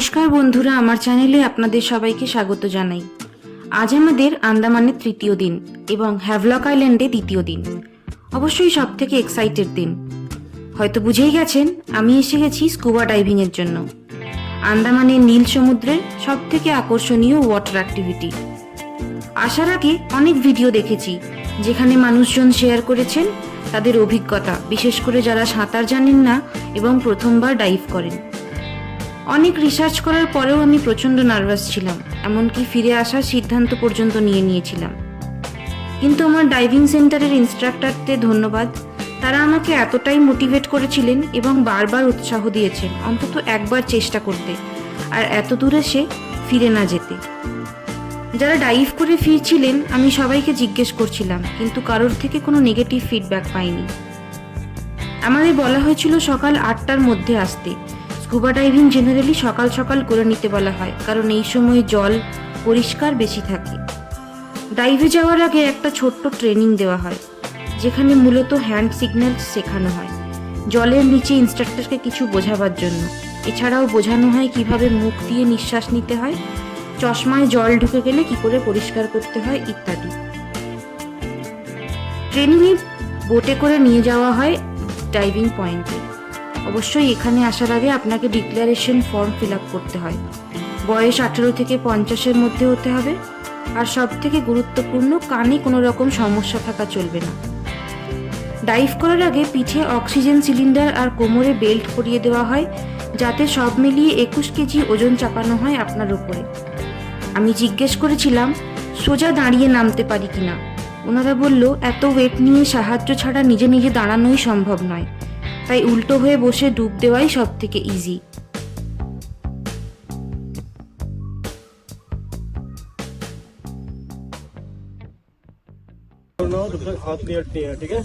নমস্কার বন্ধুরা, আমার চ্যানেলে আপনাদের সবাইকে স্বাগত জানাই। আজ আমাদের আন্দামানের তৃতীয় দিন এবং হ্যাভলক আইল্যান্ডে দ্বিতীয় দিন। অবশ্যই সব থেকে এক্সাইটেড দিন। হয়তো বুঝেই গেছেন, আমি এসে গেছি স্কুবা ডাইভিংয়ের জন্য। আন্দামানের নীল সমুদ্রের সব থেকে আকর্ষণীয় ওয়াটার অ্যাক্টিভিটি আসার আগে অনেক ভিডিও দেখেছি, যেখানে মানুষজন শেয়ার করেছেন তাদের অভিজ্ঞতা, বিশেষ করে যারা সাঁতার জানেন না এবং প্রথমবার ডাইভ করেন। অনেক রিসার্চ করার পরেও আমি প্রচণ্ড নার্ভাস ছিলাম, এমনকি ফিরে আসার সিদ্ধান্ত পর্যন্ত নিয়ে নিয়েছিলাম। কিন্তু আমার ডাইভিং সেন্টারের ইনস্ট্রাক্টরদের ধন্যবাদ, তারা আমাকে এতটাই মোটিভেট করেছিলেন এবং বারবার উৎসাহ দিয়েছেন অন্তত একবার চেষ্টা করতে, আর এত দূরে সে ফিরে না যেতে। যারা ডাইভ করে ফিরছিলেন, আমি সবাইকে জিজ্ঞেস করছিলাম, কিন্তু কারোর থেকে কোনো নেগেটিভ ফিডব্যাক পাইনি। আমাদের বলা হয়েছিল সকাল আটটার মধ্যে আসতে স্কুবা ডাইভিং জেনারেলি সকাল সকাল করে নিতে বলা হয়, কারণ এই সময় জল পরিষ্কার বেশি থাকে। ডাইভে যাওয়ার আগে একটা ছোট্ট ট্রেনিং দেওয়া হয়, যেখানে মূলত হ্যান্ড সিগন্যাল শেখানো হয়, জলের নিচে ইনস্ট্রাক্টরকে কিছু বোঝাবার জন্য। এছাড়াও বোঝানো হয় কীভাবে মুখ দিয়ে নিঃশ্বাস নিতে হয়, চশমায় জল ঢুকে গেলে কি করে পরিষ্কার করতে হয়, ইত্যাদি। ট্রেনিংয়ে বোটে করে নিয়ে যাওয়া হয় ডাইভিং পয়েন্টে। অবশ্যই এখানে আসার আগে আপনাকে ডিক্লারেশন ফর্ম ফিল আপ করতে হয়। বয়স আঠেরো থেকে পঞ্চাশের মধ্যে হতে হবে। আর সব থেকে গুরুত্বপূর্ণ, কানে কোনো রকম সমস্যা থাকা চলবে না। ডাইভ করার আগে পিঠে অক্সিজেন সিলিন্ডার আর কোমরে বেল্ট পরিয়ে দেওয়া হয়, যাতে সব মিলিয়ে একুশ কেজি ওজন চাপানো হয় আপনার উপরে। আমি জিজ্ঞেস করেছিলাম, সোজা দাঁড়িয়ে নামতে পারি কিনা? ওনারা বলল, এত ওয়েট নিয়ে সাহায্য ছাড়া নিজে নিজে দাঁড়ানোই সম্ভব নয়। তাই উল্টো হয়ে বসে ডুব দেওয়াই সব থেকে ইজি नो तब तक हाथ क्लियर नहीं है ठीक है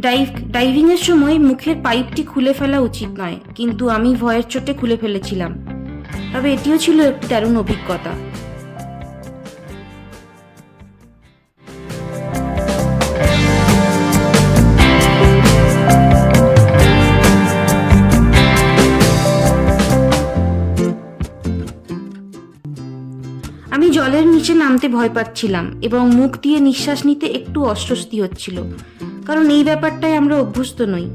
ডাইভ ডাইভিংয়ের সময় মুখের পাইপটি খুলে ফেলা উচিত নয় কিন্তু আমি ভয়ের চোটে খুলে ফেলেছিলাম তবে এটিও ছিল একটি দারুণ অভিজ্ঞতা নিচে নামতে ভয় পাচ্ছিলাম এবং মুখ দিয়ে নিঃশ্বাস নিতে একটু অস্বস্তি হচ্ছিল, কারণ এই ব্যাপারটায় আমরা অভ্যস্ত নই।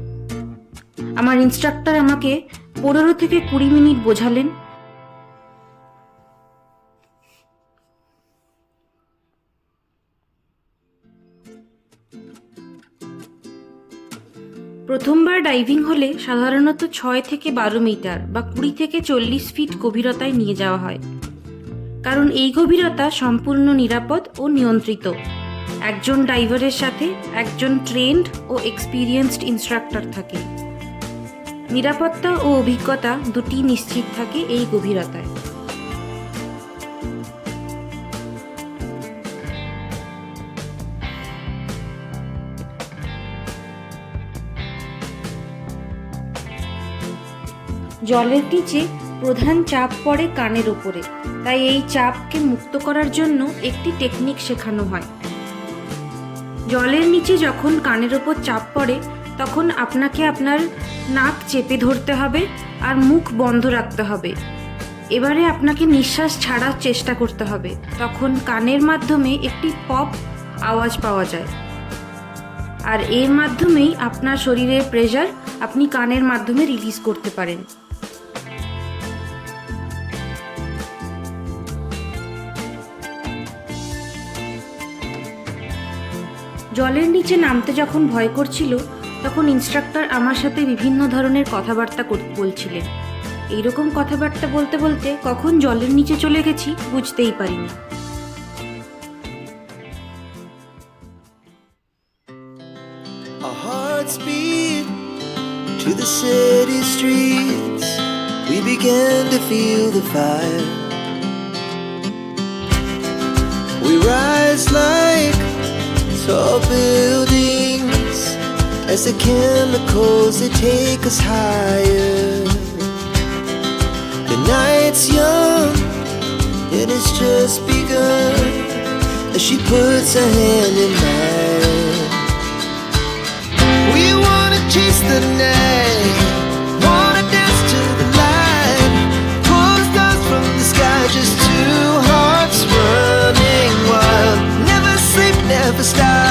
আমার ইনস্ট্রাক্টর আমাকে পনেরো থেকে কুড়ি মিনিট বোঝালেন। প্রথমবার ডাইভিং হলে সাধারণত ছয় থেকে বারো মিটার বা কুড়ি থেকে চল্লিশ ফিট গভীরতায় নিয়ে যাওয়া হয়। কারণ এই গভীরতা সম্পূর্ণ নিরাপদ ও নিয়ন্ত্রিত। একজন ড্রাইভারের সাথে একজন ট্রেন্ড ও এক্সপিরিয়েন্সড ইনস্ট্রাক্টর থাকে। নিরাপত্তা ও অভিজ্ঞতা দুটি নিশ্চিত থাকে এই গভীরতায়। জলের নিচে প্রধান চাপ পড়ে কানের উপরে। তাই এই চাপকে মুক্ত করার জন্য একটি টেকনিক শেখানো হয়। জলের নিচে যখন কানের ওপর চাপ পড়ে, তখন আপনাকে আপনার নাক চেপে ধরতে হবে আর মুখ বন্ধ রাখতে হবে। এবারে আপনাকে নিঃশ্বাস ছাড়ার চেষ্টা করতে হবে। তখন কানের মাধ্যমে একটি পপ আওয়াজ পাওয়া যায়। আর এর মাধ্যমেই আপনার শরীরের প্রেশার আপনি কানের মাধ্যমে রিলিজ করতে পারেন। জলের নিচে নামতে যখন ভয় করছিল, তখন ইনস্ট্রাক্টর আমার সাথে বিভিন্ন ধরনের কথাবার্তা বলছিলেন এইরকম কথাবার্তা বলতে বলতে কখন জলের নিচে চলে গেছি বুঝতেই পারিনি. We fire. We rise like tall buildings as the chemicals they take us higher. The night's young and it's just begun as she puts her hand in mine. We wanna chase the night, wanna dance to the light, pull stars from the sky just two hearts running wild. Never sleep, never stop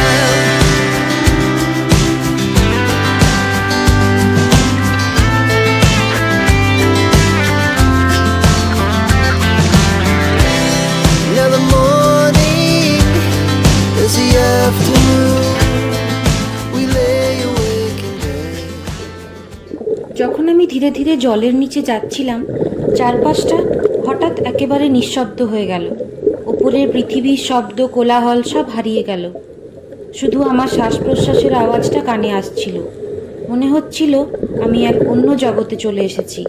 ধীরে ধীরে জলের নিচে যাচ্ছিলাম, চারপাশটা হঠাৎ একেবারে নিঃশব্দ হয়ে গেল। ওপরের পৃথিবীর শব্দ, কোলাহল সব হারিয়ে গেল। শুধু আমার শ্বাস প্রশ্বাসের আওয়াজটা কানে আসছিল। মনে হচ্ছিল আমি এক অন্য জগতে চলে এসেছি।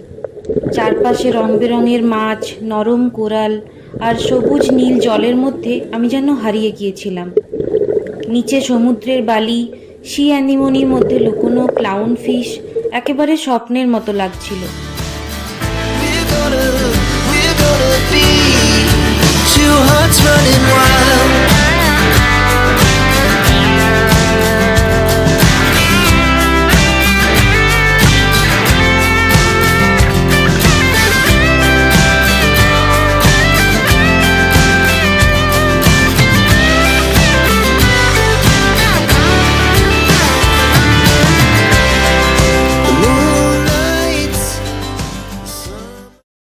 চারপাশে রং বেরঙের মাছ, নরম কোরাল আর সবুজ নীল জলের মধ্যে আমি যেন হারিয়ে গিয়েছিলাম। নিচে সমুদ্রের বালি সি অ্যানিমনির মধ্যে লুকোনো ক্লাউন ফিশ একেবারে স্বপ্নের মতো লাগছিল two hearts running wild.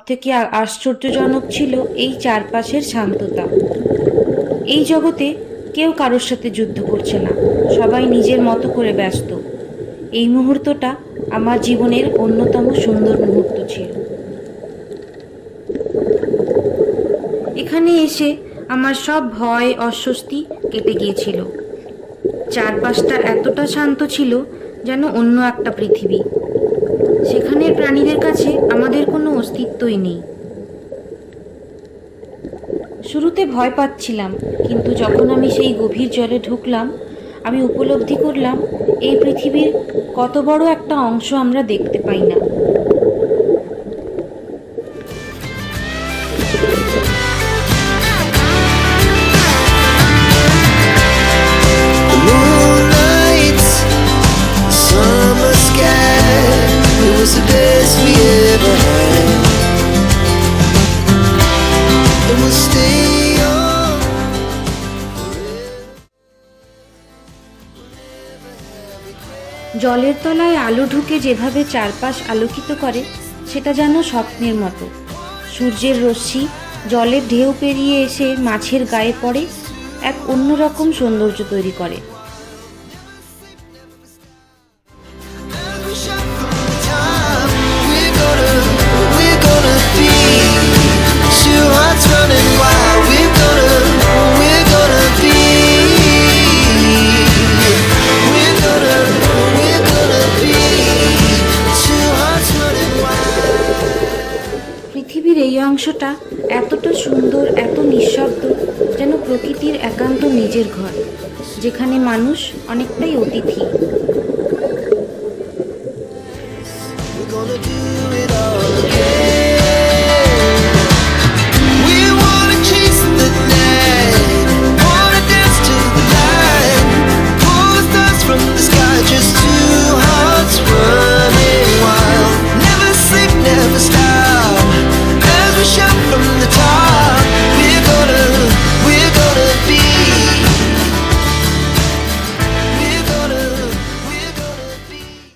থেকে আশ্চর্যজনক ছিল এই চারপাশের শান্ততা। এই জগতে কেউ কারোর সাথে যুদ্ধ করছে না, সবাই নিজের মতো করে ব্যস্ত। এই মুহূর্তটা আমার জীবনের অন্যতম সুন্দর মুহূর্ত ছিল। এখানে এসে আমার সব ভয়, অস্বস্তি কেটে গিয়েছিল। চারপাশটা এতটা শান্ত ছিল যেন অন্য একটা পৃথিবী। সেখানের প্রাণীদের কাছে আমাদের কোনো অস্তিত্বই নেই। শুরুতে ভয় পাচ্ছিলাম, কিন্তু যখন আমি সেই গভীর জলে ঢুকলাম, আমি উপলব্ধি করলাম, এই পৃথিবীর কত বড় একটা অংশ আমরা দেখতে পাই না। Was the best we ever had. জলের তলায় আলো ঢুকে যেভাবে চারপাশ আলোকিত করে, সেটা যেন স্বপ্নের মতো। সূর্যের রশ্মি জলের ঢেউ পেরিয়ে এসে মাছের গায়ে পড়ে, এক অন্যরকম সৌন্দর্য তৈরি করে। প্রকৃতির একান্ত নিজের ঘর যেখানে মানুষ অনেকটাই অতিথি।